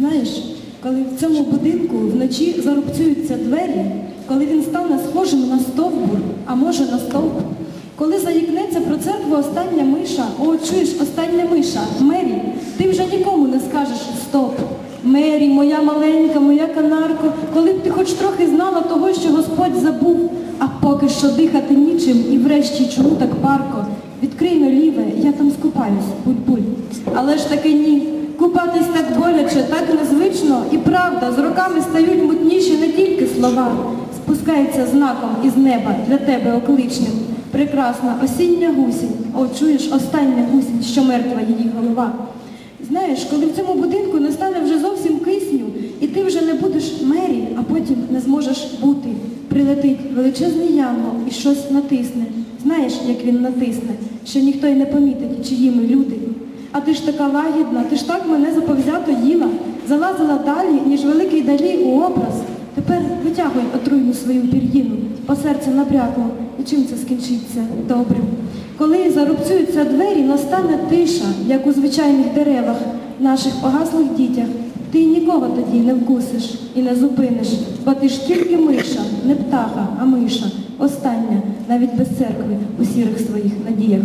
Знаєш, коли в цьому будинку вночі зарубцюються двері, коли він стане схожим на стовбур, а може на стовп, коли заїкнеться про церкву остання миша, о, чуєш, остання миша, Мері, ти вже нікому не скажеш стоп. Мері, моя маленька, моя канарко, коли б ти хоч трохи знала того, що Господь забув, а поки що дихати нічим і врешті чому так парко. Відкрий но ліве, я там скупаюсь, буль-буль. Але ж таки ні. Купатись так так незвично, і правда, з роками стають мутніші не тільки слова. Спускається знаком із неба для тебе окличним. Прекрасна осіння гусінь, о, чуєш, остання гусінь, що мертва її голова. Знаєш, коли в цьому будинку не стане вже зовсім кисню, і ти вже не будеш мері, а потім не зможеш бути. Прилетить величезний янгол і щось натисне. Знаєш, як він натисне, що ніхто й не помітить, чиї ми люди. А ти ж така лагідна, ти ж так мене заповзято їла, залазила далі, ніж великий далі у образ. Тепер витягуй отруйну свою пір'їну, по серцю набрякло, і чим це скінчиться добрим. Коли зарубцюються двері, настане тиша, як у звичайних деревах, наших погаслих дітях. Ти нікого тоді не вкусиш і не зупиниш, бо ти ж тільки миша, не птаха, а миша, остання, навіть без церкви у сірих своїх надіях.